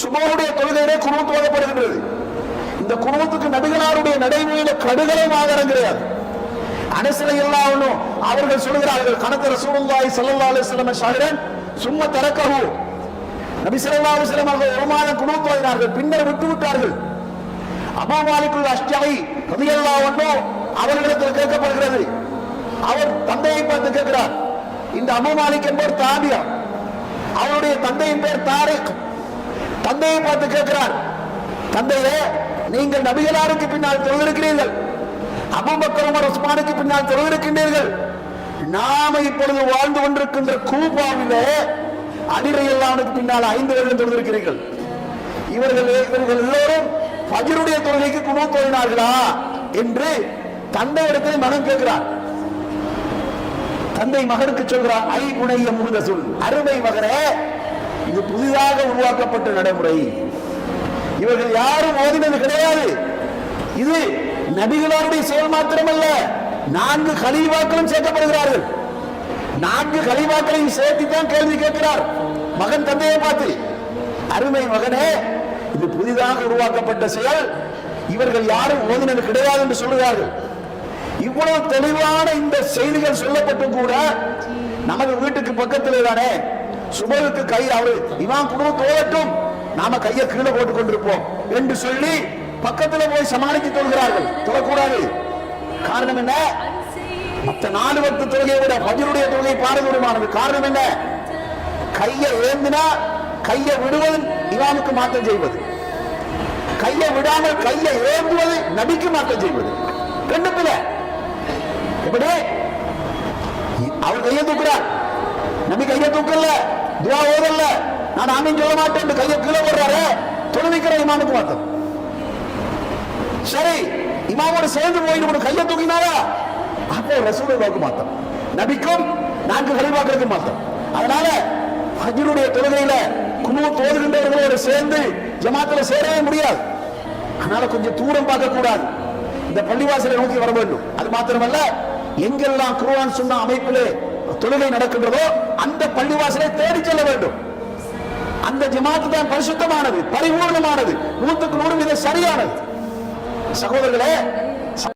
சுபவுடைய தொழுகையிலே குணூத்து ஓதப்படுகின்றது இந்த குடும்பத்துக்கு நபிகளாருடைய நடைமுறையில கடுகளும் ஆதாரம் கிடையாது. அனசில எல்லாம் அவர்கள் சொல்கிறார்கள் கணக்கு ரசூலுல்லாஹி ஸல்லல்லாஹு அலைஹி வஸல்லம் சும்மா சும்ம நபி ஸல்லல்லாஹு அலைஹி வஸல்லம் அவர்கள் ஒரு மாதம் குணூத் ஓதினார்கள் பின்னர் விட்டு விட்டார்கள் அபூ மாலிக்குள் அஷ்டாயி ரதியல்லா அன்ஹு அவர்களிடத்தில் கேட்கப்படுகிறது. அவர் தந்தையை பார்த்து கேட்கிறார் இந்த அபு மாலிக் என்பவர் தாபியா. அவருடைய தந்தையின் பேர் தாரிக். தந்தையை பார்த்து கேட்கிறார் தந்தையே நீங்கள் நபிகளாருக்கு பின்னால் தொழுகிறீர்கள் அபூபக்கர் உஸ்மானுக்கு பின்னால் தொழுகின்றீர்கள் நாம இப்பொழுது வாழ்ந்து கொண்டிருக்கின்ற கூபாவிலே அடிரையல்லானுக்கு பின்னால் ஐந்து வருடம் தொழுதிருக்கிறீர்கள். இவர்கள் இவர்கள் எல்லோரும் பஜருடைய தொழுகைக்கு குணு தோழினார்களா என்று தந்தை இடத்தில் மகன் கேட்கிறார். தந்தை மகனுக்கு சொல்கிறார் ஐ புனைய முருக சொல் அருமை மகனே இது புதிதாக உருவாக்கப்பட்ட நடைமுறை. இவர்கள் யாரும் ஓதினது கிடையாது. இது நபிகளாருடைய செயல் மாத்திரமல்ல. நான்கு கலீவாக்களும் சேர்க்கப்படுகிறார்கள். நான்கு கலீவாக்களையும் சேர்த்து தான் கேள்வி கேட்கிறார். மகன் தந்தையை பார்த்து அருமை மகனே இது புதிதாக உருவாக்கப்பட்ட செயல். இவர்கள் யாரும் ஓதினது கிடையாது என்று சொல்லுகிறார்கள். இவ்வளவு தெளிவான இந்த செய்திகள் சொல்லப்பட்டும் கூட நமது வீட்டுக்கு பக்கத்தில் தானே சுபருக்கு கை அவரு. இவன் குடும்பம் தோழட்டும். நாம கையை கீழே போட்டுக் கொண்டிருப்போம். என்று சொல்லி பக்கத்துல போய் சமாளித்து தொழுகிறார்கள் தொழக்கூடாது காரணம் என்ன? மற்ற நாலு பத்து தொழுகையை விட பஜருடைய தொழுகை பாரதூரமானது. காரணம் என்ன? கையை ஏந்தினா கையை விடுவது இமாமுக்கு மாற்றம் செய்வது. கையை விடாமல் கையை ஏந்துவது நபிக்கு மாற்றம் செய்வது. ரெண்டு எப்படி? அவர் கையை தூக்குறார். நபி கையை தூக்கல. துவா ஓதல்ல. நான் ஆமீன் சொல்ல மாட்டேன் கையை கீழே போடுறாரு. தொழுவிக்கிற இமாமுக்கு மாத்தம் சரி இமாமோட சேர்ந்து போயிட்டு கையை தூக்கினாரா அப்போ ரசூலுல்லாவுக்கு மாத்தம் நபிக்கும் நான்கு கலிவாக்களுக்கு மாத்தம் அதனால ஹஜ்ருடைய தொழுகையில குழு தோதுகின்றவர்களோடு சேர்ந்து ஜமாத்துல சேரவே முடியாது. அதனால கொஞ்சம் தூரம் பார்க்க கூடாது. இந்த பள்ளிவாசலை நோக்கி வர வேண்டும். அது மாத்திரமல்ல எங்கெல்லாம் குருவான் சொன்ன அமைப்பிலே தொழுகை நடக்கின்றதோ அந்த பள்ளிவாசலை தேடி செல்ல வேண்டும். அந்த ஜமாத்து தான் பரிசுத்தமானது பரிபூர்ணமானது. நூற்றுக்கு நூறு வீத சரியானது. சகோதரர்களே